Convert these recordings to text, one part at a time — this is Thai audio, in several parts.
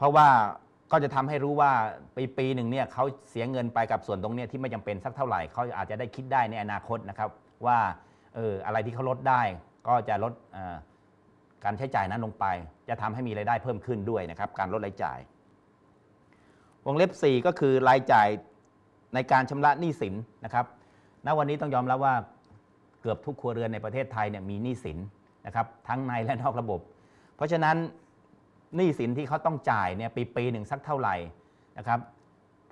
เพราะว่าก็จะทำให้รู้ว่าปีปีหนึ่งเนี่ยเขาเสียเงินไปกับส่วนตรงเนี้ยที่ไม่จำเป็นสักเท่าไหร่เขาอาจจะได้คิดได้ในอนาคตนะครับ ว่าเอออะไรที่เขาลดได้ก็จะลดการใช้จ่ายนั้นลงไป จะทำให้มีรายได้เพิ่มขึ้นด้วยนะครับ การลดรายจ่าย วงเล็บ 4 ก็คือรายจ่ายในการชำระหนี้สินนะครับณวันนี้ต้องยอมรับว่าเกือบทุกครัวเรือนในประเทศไทยเนี่ยมีหนี้สินนะครับทั้งในและนอกระบบ เพราะฉะนั้น หนี้สินที่เขาต้องจ่ายเนี่ยปีปีหนึ่งสักเท่าไหร่นะครับ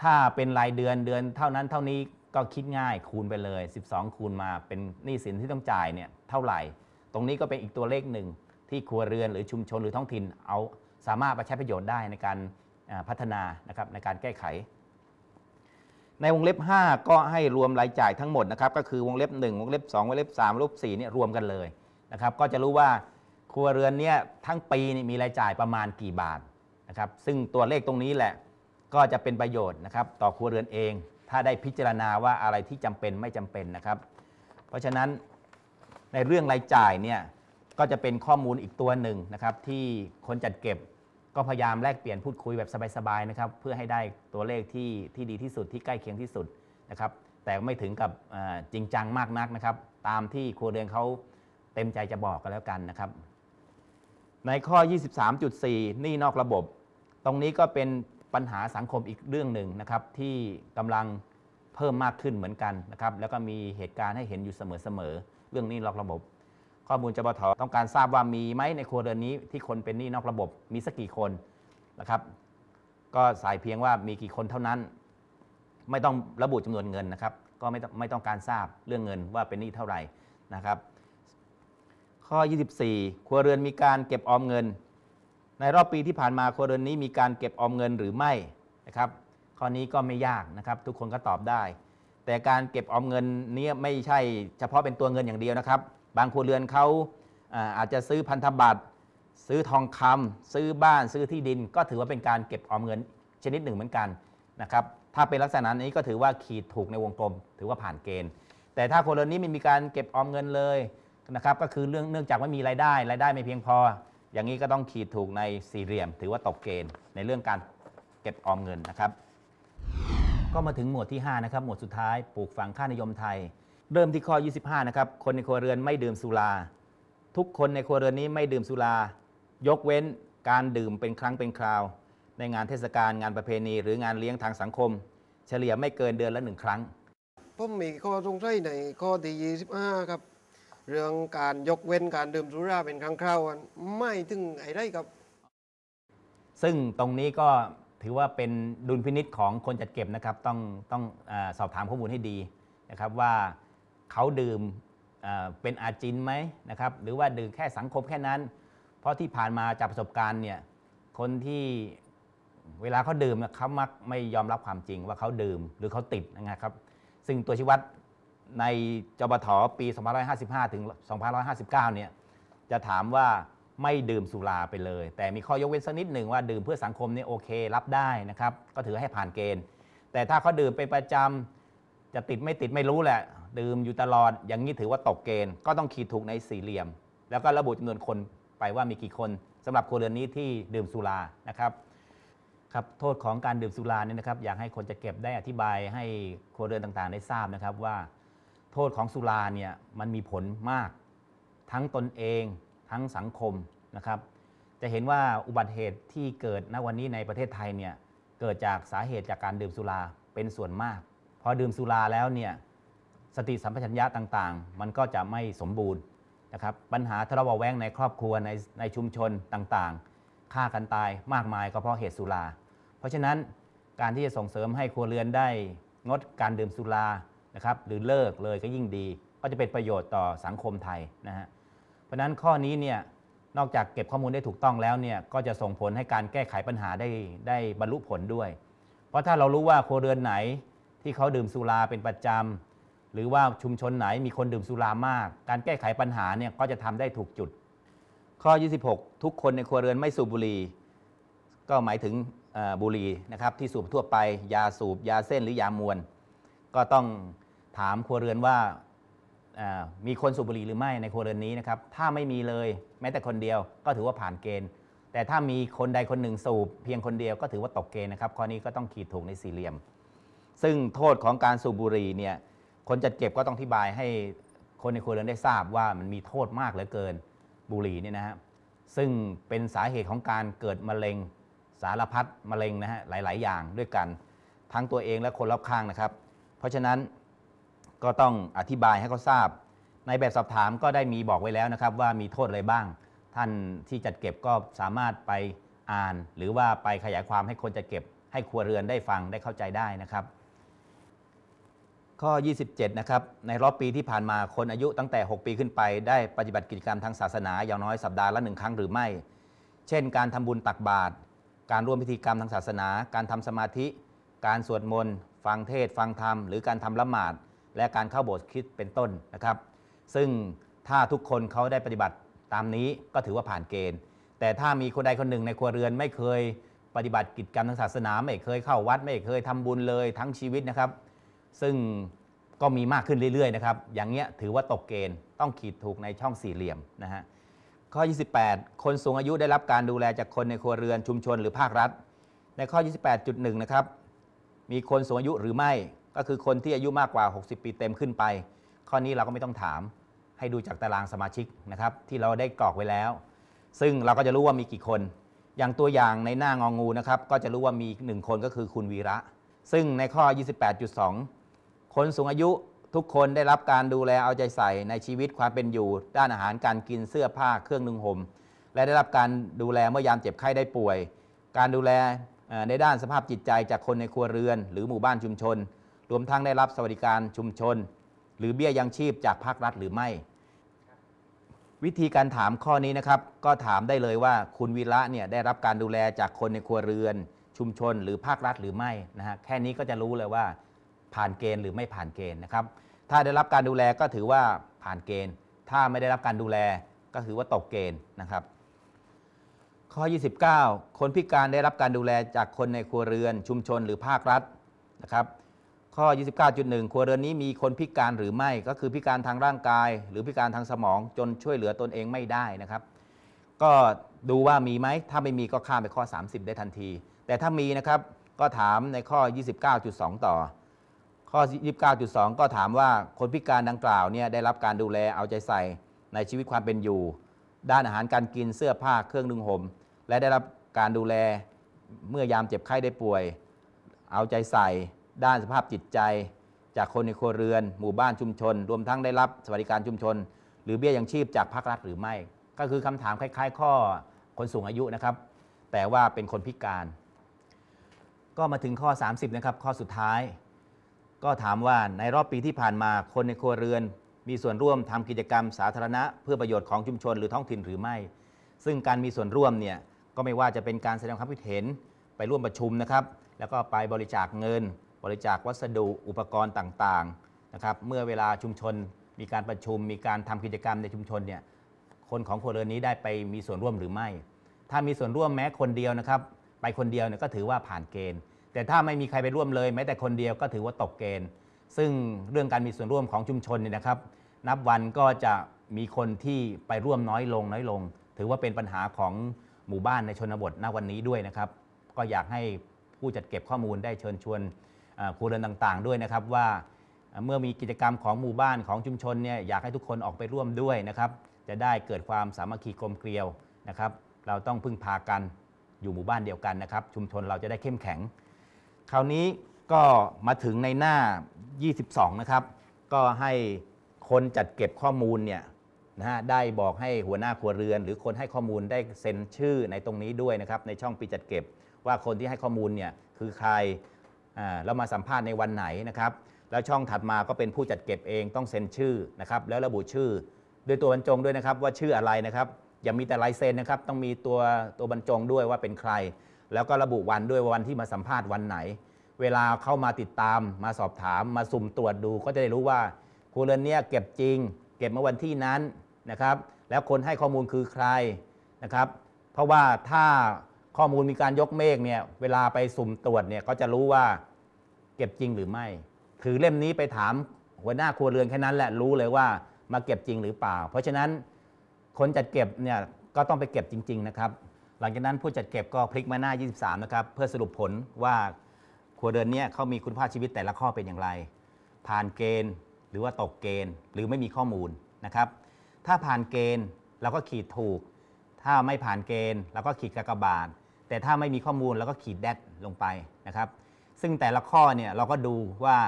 ถ้าเป็นรายเดือนเดือนเท่านั้นเท่านี้ก็คิดง่ายคูณไปเลย 12 คูณมาเป็นหนี้สินที่ต้องจ่ายเนี่ยเท่าไหร่ ตรงนี้ก็เป็นอีกตัวเลขหนึ่งที่ครัวเรือนหรือชุมชนหรือท้องถิ่นเอาสามารถไปใช้ประโยชน์ได้ในการพัฒนานะครับในการแก้ไข ในวงเล็บ 5 ก็ให้รวมรายจ่ายทั้งหมดนะครับก็คือวงเล็บ 1 วงเล็บ 2 วงเล็บ 3 วงเล็บ4เนี่ยรวมกันเลยนะครับก็จะรู้ว่า รัวเรือนเนี่ยทั้งปีนี่มีรายจ่ายประมาณกี่บาทนะครับ ซึ่งตัวเลขตรงนี้แหละก็จะเป็นประโยชน์นะครับต่อครัวเรือนเอง ถ้าได้พิจารณาว่าอะไรที่จำเป็นไม่จำเป็นนะครับ เพราะฉะนั้นในเรื่องรายจ่ายเนี่ยก็จะเป็นข้อมูลอีกตัวหนึ่งนะครับ ที่คนจัดเก็บก็พยายามแลกเปลี่ยนพูดคุยแบบสบายๆนะครับ เพื่อให้ได้ตัวเลขที่ที่ดีที่สุดที่ใกล้เคียงที่สุดนะครับ แต่ไม่ถึงกับจริงจังมากนักนะครับ ตามที่ครัวเรือนเขาเต็มใจจะบอกกันแล้วกันนะครับ ในข้อ 23.4 นี้นอกระบบ ตรงนี้ก็เป็นปัญหาสังคมอีกเรื่องหนึ่งนะครับ ที่กำลังเพิ่มมากขึ้นเหมือนกันนะครับ แล้วก็มีเหตุการณ์ให้เห็นอยู่เสมอๆเรื่องนี้นอกระบบ ข้อมูลจบทต้องการทราบว่ามีไหมในครัวเรือนนี้ที่คนเป็นหนี้นอกระบบมีสักกี่คนนะครับ ก็ใส่เพียงว่ามีกี่คนเท่านั้น ไม่ต้องระบุจำนวนเงินนะครับ ก็ไม่ต้องไม่ต้องการทราบเรื่องเงินว่าเป็นหนี้เท่าไหร่นะครับ ข้อ 24 ครัวเรือนมีการเก็บออมเงิน ในรอบปีที่ผ่านมาครัวเรือนนี้มีการเก็บออมเงินหรือไม่นะครับ ข้อนี้ก็ไม่ยากนะครับ ทุกคนก็ตอบได้ แต่การเก็บออมเงินนี้ไม่ใช่เฉพาะเป็นตัวเงินอย่างเดียวนะครับ บางครัวเรือนเขาอาจจะซื้อพันธบัตรซื้อทองคำซื้อบ้านซื้อที่ดิน ก็ถือว่าเป็นการเก็บออมเงินชนิดหนึ่งเหมือนกันนะครับถ้าเป็นลักษณะนี้ก็ถือว่าขีดถูกในวงกลม ถือว่าผ่านเกณฑ์ แต่ถ้าครัวเรือนนี้ไม่มีการเก็บออมเงินเลย นะครับก็คือเรื่องเนื่องจากไม่มีรายได้รายได้ไม่เพียงพอ อย่างนี้ก็ต้องขีดถูกในสี่เหลี่ยม ถือว่าตกเกณฑ์ในเรื่องการเก็บออมเงินนะครับ ก็มาถึงหมวดที่5นะครับหมวดสุดท้ายปลูกฝังค่านิยมไทย เริ่มที่ข้อ 25 นะครับคนในครัวเรือนไม่ดื่มสุรา ทุกคนในครัวเรือนนี้ไม่ดื่มสุรา ยกเว้นการดื่มเป็นครั้งเป็นคราว ในงานเทศกาลงานประเพณี หรืองานเลี้ยงทางสังคม เฉลี่ยไม่เกินเดือนละหนึ่งครั้ง ผมมีข้อสงสัยในข้อที่25ครับ เรื่องการยกเว้นการดื่มสุราเป็นครั้งคราวอันไม่ถึงไอ้ได้ครับ ซึ่งตรงนี้ก็ถือว่าเป็นดุลพินิษของคนจัดเก็บนะครับ ต้องต้องอสอบถามข้อมูลให้ดีนะครับว่าเขาดื่มอ่าเป็นอาจินไหมนะครับหรือว่าดื่มแค่สังคมแค่นั้น เพราะที่ผ่านมาจากประสบการณ์เนี่ยคนที่เวลาเขาดื่มเนี่ยเขามักไม่ยอมรับความจริงว่าเขาดื่มหรือเขาติดนะครับ ซึ่งตัวชี้วัด ในจบทปี2555 ถึง 2559 เนี่ยจะถามว่าไม่ดื่มสุราไปเลย แต่มีข้อยกเว้นสักนิดหนึ่งว่าดื่มเพื่อสังคมเนี่ยโอเค รับได้นะครับ ก็ถือให้ผ่านเกณฑ์ แต่ถ้าเขาดื่มเป็นประจำจะติดไม่ติดไม่รู้แหละ ดื่มอยู่ตลอดอย่างนี้ถือว่าตกเกณฑ์ก็ต้องขีดถูกในสี่เหลี่ยม แล้วก็ระบุจำนวนคนไปว่ามีกี่คนสำหรับครัวเรือนนี้ที่ดื่มสุรานะครับครับโทษของการดื่มสุราเนี่ยนะครับ อยากให้คนจะเก็บได้อธิบายให้ครัวเรือนต่างๆ ได้ทราบนะครับว่า โทษของสุราเนี่ยมันมีผลมาก ทั้งตนเองทั้งสังคมนะครับ จะเห็นว่าอุบัติเหตุที่เกิดณวันนี้ในประเทศไทยเนี่ยเกิดจากสาเหตุจากการดื่มสุราเป็นส่วนมาก พอดื่มสุราแล้วเนี่ยสติสัมปชัญญะต่างๆ มันก็จะไม่สมบูรณ์นะครับปัญหาทะเลาะเบาแว้งในครอบครัวในในชุมชนต่างๆฆ่ากันตายมากมายก็เพราะเหตุสุรา เพราะฉะนั้นการที่จะส่งเสริมให้ครัวเรือนได้งดการดื่มสุรา นะครับหรือเลิกเลยก็ยิ่งดี ก็จะเป็นประโยชน์ต่อสังคมไทยนะฮะเพราะนั้นข้อนี้เนี่ยนอกจากเก็บข้อมูลได้ถูกต้องแล้วเนี่ยก็จะส่งผลให้การแก้ไขปัญหาได้ได้บรรลุผลด้วย เพราะถ้าเรารู้ว่าครัวเรือนไหนที่เขาดื่มสุราเป็นประจำหรือว่าชุมชนไหนมีคนดื่มสุรามาก การแก้ไขปัญหาเนี่ยก็จะทำได้ถูกจุด ข้อ 26 ทุกคนในครัวเรือนไม่สูบบุหรี่ก็หมายถึงบุหรี่นะครับที่สูบทั่วไป ยาสูบยาเส้นหรือยามวน ก็ต้อง ถามครัวเรือนว่ามีคนสูบบุหรี่หรือไม่ในครัวเรือนนี้นะครับ ถ้าไม่มีเลยแม้แต่คนเดียวก็ถือว่าผ่านเกณฑ์แแต่ถ้ามีคนใดคนหนึ่งสูบเพียงคนเดียวก็ถือว่าตกเกณฑ์นะครับ ข้อนี้ก็ต้องขีดถูกในสี่เหลี่ยม ซึ่งโทษของการสูบบุหรี่เนี่ย คนจัดเก็บก็ต้องอธิบายให้คนในครัวเรือนได้ทราบว่ามันมีโทษมากเหลือเกินบุหรี่เนี่ยนะฮะ ซึ่งเป็นสาเหตุของการเกิดมะเร็งสารพัดมะเร็งนะฮะหลาย ๆ อย่างด้วยกัน ทั้งตัวเองและคนรอบข้างนะครับ เพราะฉะนั้น ก็ต้องอธิบายให้เขาทราบ ในแบบสอบถามก็ได้มีบอกไว้แล้วนะครับ ว่ามีโทษอะไรบ้าง ท่านที่จัดเก็บก็สามารถไปอ่าน หรือว่าไปขยายความให้คนจัดเก็บ ให้ครัวเรือนได้ฟังได้เข้าใจได้นะครับ ข้อ 27 นะครับ ในรอบปีที่ผ่านมาคนอายุตั้งแต่ 6 ปีขึ้นไป ได้ปฏิบัติกิจกรรมทางศาสนาอย่างน้อยสัปดาห์ละหนึ่งครั้งหรือไม่ เช่น การทำบุญตักบาตรการร่วมพิธีกรรมทางศาสนา การทำสมาธิ การสวดมนต์ ฟังเทศ ฟังธรรม หรือการทำละหมาด และการเข้าโบสถ์คริดเป็นต้นนะครับ ซึ่งถ้าทุกคนเขาได้ปฏิบัติตามนี้ก็ถือว่าผ่านเกณฑ์ แต่ถ้ามีคนใดคนหนึ่งในครัวเรือนไม่เคยปฏิบัติกิจกรรมทางศาสนาไม่เคยเข้าวัด ไม่เคยทำบุญเลยทั้งชีวิตนะครับ ซึ่งก็มีมากขึ้นเรื่อยๆนะครับอย่างเงี้ยถือว่าตกเกณฑ์ต้องขีดถูกในช่องสี่เหลี่ยมนะฮะข้อ 28 คนสูงอายุได้รับการดูแลจากคนในครัวเรือนชุมชนหรือภาครัฐ ในข้อ 28.1 นะครับ มีคนสูงอายุหรือไม่ ก็คือคนที่อายุมากกว่า 60 ปีเต็มขึ้นไป ข้อนี้เราก็ไม่ต้องถามให้ดูจากตารางสมาชิกนะครับที่เราได้กรอกไว้แล้ว ซึ่งเราก็จะรู้ว่ามีกี่คน อย่างตัวอย่างในหน้างองูนะครับก็จะรู้ว่ามีหนึ่งคนก็คือคุณวีระ ซึ่งในข้อ 28.2 คนสูงอายุทุกคนได้รับการดูแลเอาใจใส่ในชีวิตความเป็นอยู่ ด้านอาหารการกินเสื้อผ้าเครื่องนึ่งห่มและได้รับการดูแลเมื่อยามเจ็บไข้ได้ป่วย การดูแลในด้านสภาพจิตใจจากคนในครัวเรือน หรือหมู่บ้านชุมชน รวมทั้งได้รับสวัสดิการชุมชน หรือเบี้ยยังชีพจากภาครัฐหรือไม่ วิธีการถามข้อนี้นะครับ ก็ถามได้เลยว่าคุณวีระเนี่ยได้รับการดูแลจากคนในครัวเรือน ชุมชน หรือภาครัฐหรือไม่นะฮะแค่นี้ก็จะรู้เลยว่า ผ่านเกณฑ์หรือไม่ผ่านเกณฑ์นะครับ ถ้าได้รับการดูแลก็ถือว่าผ่านเกณฑ์ ถ้าไม่ได้รับการดูแลก็ถือว่าตกเกณฑ์นะครับข้อ 29 คนพิการได้รับการดูแลจากคนในครัวเรือน ชุมชนหรือภาครัฐนะครับ ข้อ 29.1 ครัวเรือนนี้มีคนพิการหรือไม่ ก็คือพิการทางร่างกาย หรือพิการทางสมองจนช่วยเหลือตนเองไม่ได้นะครับ ก็ดูว่ามีไหม ถ้าไม่มีก็ข้ามไปข้อ 30 ได้ทันที แต่ถ้ามีนะครับ ก็ถามในข้อ 29.2 ต่อ ข้อ 29.2 ก็ถามว่าคนพิการดังกล่าวเนี่ยได้รับการดูแลเอาใจใส่ในชีวิตความเป็นอยู่ ด้านอาหารการกินเสื้อผ้าเครื่องนึ่งห่มและได้รับการดูแลเมื่อยามเจ็บไข้ได้ป่วย เอาใจใส่ ด้านสภาพจิตใจ จากคนในครัวเรือน หมู่บ้านชุมชน รวมทั้งได้รับสวัสดิการชุมชน หรือเบี้ยยังชีพจากภาครัฐหรือไม่ ก็คือคำถามคล้าย ๆ ข้อคนสูงอายุนะครับ แต่ว่าเป็นคนพิการ ก็มาถึงข้อ 30 นะครับ ข้อสุดท้าย ก็ถามว่าในรอบปีที่ผ่านมาคนในครัวเรือน มีส่วนร่วมทำกิจกรรมสาธารณะ เพื่อประโยชน์ของชุมชนหรือท้องถิ่นหรือไม่ ซึ่งการมีส่วนร่วมเนี่ยก็ไม่ว่าจะเป็นการแสดงความคิดเห็นไปร่วมประชุมนะครับ แล้วก็ไปบริจาคเงิน บริจาควัสดุอุปกรณ์ต่างๆนะครับเมื่อเวลาชุมชนมีการประชุม มีการทำกิจกรรมในชุมชนเนี่ยคนของครัวเรือนนี้ได้ไปมีส่วนร่วมหรือไม่ ถ้ามีส่วนร่วมแม้คนเดียวนะครับ ไปคนเดียวเนี่ยก็ถือว่าผ่านเกณฑ์ แต่ถ้าไม่มีใครไปร่วมเลยแม้แต่คนเดียวก็ถือว่าตกเกณฑ์ ซึ่งเรื่องการมีส่วนร่วมของชุมชนเนี่ยนะครับ นับวันก็จะมีคนที่ไปร่วมน้อยลงน้อยลง ถือว่าเป็นปัญหาของหมู่บ้านในชนบทณวันนี้ด้วยนะครับ ก็อยากให้ผู้จัดเก็บข้อมูลได้เชิญชวน ครัวเรือนต่างๆ ด้วยนะครับว่าเมื่อมีกิจกรรมของหมู่บ้านของชุมชนเนี่ยอยากให้ทุกคนออกไปร่วมด้วยนะครับ จะได้เกิดความสามัคคีกลมเกลียวนะครับ เราต้องพึ่งพากันอยู่หมู่บ้านเดียวกันนะครับ ชุมชนเราจะได้เข้มแข็ง คราวนี้ก็มาถึงในหน้า 22 นะครับ ก็ให้คนจัดเก็บข้อมูลเนี่ยนะฮะได้บอกให้หัวหน้าครัวเรือน หรือคนให้ข้อมูลได้เซ็นชื่อในตรงนี้ด้วยนะครับ ในช่องปีจัดเก็บว่าคนที่ให้ข้อมูลเนี่ยคือใคร แล้วมาสัมภาษณ์ในวันไหนนะครับ แล้วช่องถัดมาก็เป็นผู้จัดเก็บเองต้องเซ็นชื่อนะครับ แล้วระบุชื่อด้วยตัวบรรจงด้วยนะครับ ว่าชื่ออะไรนะครับอย่ามีแต่ลายเซ็นนะครับ ต้องมีตัวตัวบรรจงด้วยว่าเป็นใคร แล้วก็ระบุวันด้วยว่าวันที่มาสัมภาษณ์วันไหน เวลาเข้ามาติดตามมาสอบถามมาสุ่มตรวจดู ก็จะได้รู้ว่าครัวเรือนเนี้ยเก็บจริง เก็บเมื่อวันที่นั้นนะครับ แล้วคนให้ข้อมูลคือใครนะครับ เพราะว่าถ้าข้อมูลมีการยกเมฆเนี่ยเวลาไปสุ่มตรวจเนี่ยก็จะรู้ว่า เก็บจริงหรือไม่ ถือเล่มนี้ไปถามหัวหน้าครัวเรือนแค่นั้นแหละรู้เลยว่ามาเก็บจริงหรือเปล่า เพราะฉะนั้นคนจัดเก็บเนี่ยก็ต้องไปเก็บจริง ๆ นะครับ หลังจากนั้นผู้จัดเก็บก็พลิกมาหน้า 23 นะครับ เพื่อสรุปผลว่าครัวเรือนเนี้เขามีคุณภาพชีวิตแต่ละข้อเป็นอย่างไร ผ่านเกณฑ์หรือว่าตกเกณฑ์ หรือไม่มีข้อมูลนะครับ ถ้าผ่านเกณฑ์เราก็ขีดถูก ถ้าไม่ผ่านเกณฑ์เราก็ขีดกากบาทแต่ถ้าไม่มีข้อมูลเราก็ขีดแดดลงไปนะครับ ซึ่งแต่ละข้อเนี่ยเราก็ดูว่า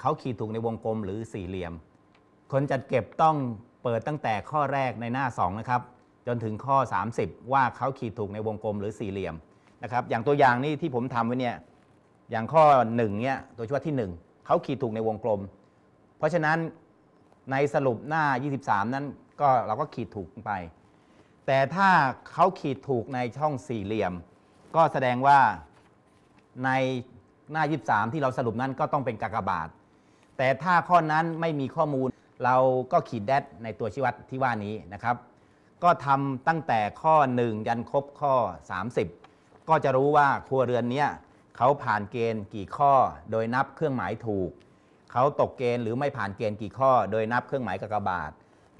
เขาขีดถูกในวงกลมหรือสี่เหลี่ยม คนจัดเก็บต้องเปิดตั้งแต่ข้อแรกในหน้า 2 นะครับ จนถึงข้อ 30 ว่าเขาขีดถูกในวงกลมหรือสี่เหลี่ยมนะครับอย่างตัวอย่างนี่ที่ผมทำไว้เนี่ยอย่างข้อ1เนี่ยตัวชี้วัดที่ 1 เขาขีดถูกในวงกลม เพราะฉะนั้นในสรุปหน้า 23 นั้นก็เราก็ขีดถูกไป แต่ถ้าเขาขีดถูกในช่องสี่เหลี่ยม ก็แสดงว่า ในหน้า 23 ที่เราสรุปนั้นก็ต้องเป็นกากบาท แต่ถ้าข้อนั้นไม่มีข้อมูลเราก็ขีดแดดในตัวชี้วัดที่ว่านี้นะครับ ก็ทำตั้งแต่ข้อ 1 ยันครบข้อ 30 ก็จะรู้ว่าครัวเรือนเนี้ยเขาผ่านเกณฑ์กี่ข้อ โดยนับเครื่องหมายถูก เขาตกเกณฑ์หรือไม่ผ่านเกณฑ์กี่ข้อ โดยนับเครื่องหมายกากบาท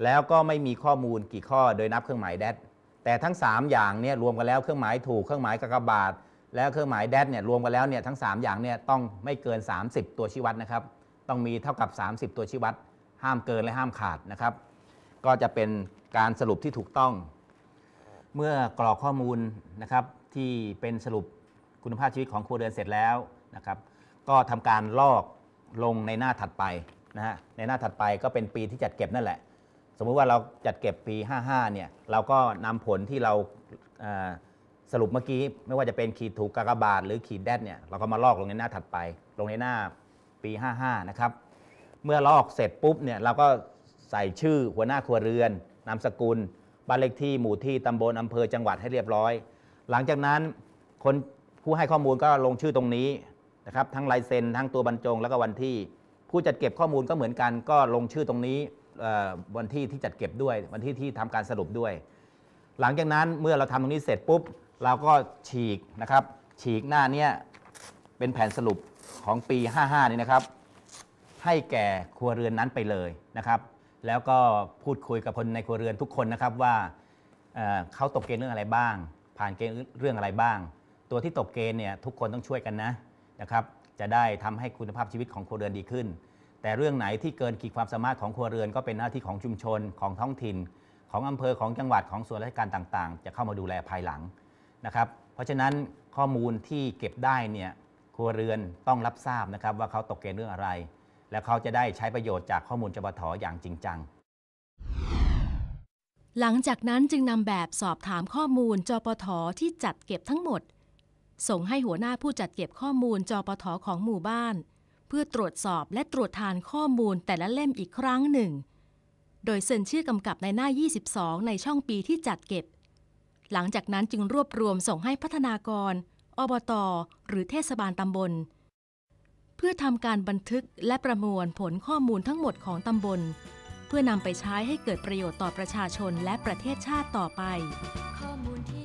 แล้วก็ไม่มีข้อมูลกี่ข้อ โดยนับเครื่องหมายแดดแต่ทั้ง 3 อย่างเนี่ยรวมกันแล้วเครื่องหมายถูกเครื่องหมายกากบาท แล้วเครื่องหมายแดดเนี่ยรวมกันแล้วเนี่ยทั้ง 3 อย่างเนี่ยต้องไม่เกิน 30 ตัวชี้วัดนะครับ ต้องมีเท่ากับ 30 ตัวชี้วัด ห้ามเกินและห้ามขาดนะครับ ก็จะเป็นการสรุปที่ถูกต้อง เมื่อกรอกข้อมูลนะครับที่เป็นสรุปคุณภาพชีวิตของครัวเรือนเสร็จแล้วนะครับ ก็ทำการลอกลงในหน้าถัดไปนะฮะในหน้าถัดไปก็เป็นปีที่จัดเก็บนั่นแหละ สมมุติว่าเราจัดเก็บปี 55เนี่ยเราก็นำผลที่เราเอ่อ สรุปเมื่อกี้ไม่ว่าจะเป็นขีดถูกกากบาทหรือขีดแดดเนี่ยเราก็มาลอกลงในหน้าถัดไป ลงในหน้าปี 55 นะครับ เมื่อลอกเสร็จปุ๊บเนี่ยเราก็ใส่ชื่อหัวหน้าครัวเรือน นามสกุล บ้านเลขที่หมู่ที่ตำบลอำเภอจังหวัดให้เรียบร้อย หลังจากนั้นคนผู้ให้ข้อมูลก็ลงชื่อตรงนี้นะครับทั้งลายเซ็นทั้งตัวบรรจงแล้วก็วันที่ ผู้จัดเก็บข้อมูลก็เหมือนกัน ก็ลงชื่อตรงนี้วันที่ที่จัดเก็บด้วย วันที่ที่ทำการสรุปด้วย หลังจากนั้นเมื่อเราทำตรงนี้เสร็จปุ๊บ เราก็ฉีกนะครับ ฉีกหน้าเนี้ยเป็นแผนสรุปของปี 55 นี่นะครับ ให้แก่ครัวเรือนนั้นไปเลยนะครับ แล้วก็พูดคุยกับคนในครัวเรือนทุกคนนะครับว่าเอ่อเขาตกเกณฑ์เรื่องอะไรบ้าง ผ่านเกณฑ์เรื่องอะไรบ้าง ตัวที่ตกเกณฑ์เนี่ยทุกคนต้องช่วยกันนะนะครับจะได้ทำให้คุณภาพชีวิตของครัวเรือนดีขึ้น แต่เรื่องไหนที่เกินขีดความสามารถของครัวเรือนก็เป็นหน้าที่ของชุมชนของท้องถิ่น ของอำเภอของจังหวัดของส่วนราชการต่างๆ จะเข้ามาดูแลภายหลัง นะครับ เพราะฉะนั้นข้อมูลที่เก็บได้เนี่ยครัวเรือนต้องรับทราบนะครับ ว่าเขาตกเกณฑ์เรื่องอะไร และเขาจะได้ใช้ประโยชน์จากข้อมูลจปทอย่างจริงจัง หลังจากนั้นจึงนำแบบสอบถามข้อมูลจปทที่จัดเก็บทั้งหมด ส่งให้หัวหน้าผู้จัดเก็บข้อมูลจปทของหมู่บ้าน เพื่อตรวจสอบและตรวจทานข้อมูลแต่ละเล่มอีกครั้งหนึ่ง โดยเซ็นชื่อกำกับในหน้า 22 ในช่องปีที่จัดเก็บ หลังจากนั้นจึงรวบรวมส่งให้พัฒนากร อบต หรือเทศบาลตำบล เพื่อทำการบันทึกและประมวลผลข้อมูลทั้งหมดของตำบล เพื่อนำไปใช้ให้เกิดประโยชน์ต่อประชาชนและประเทศชาติต่อไป ข้อมูลที่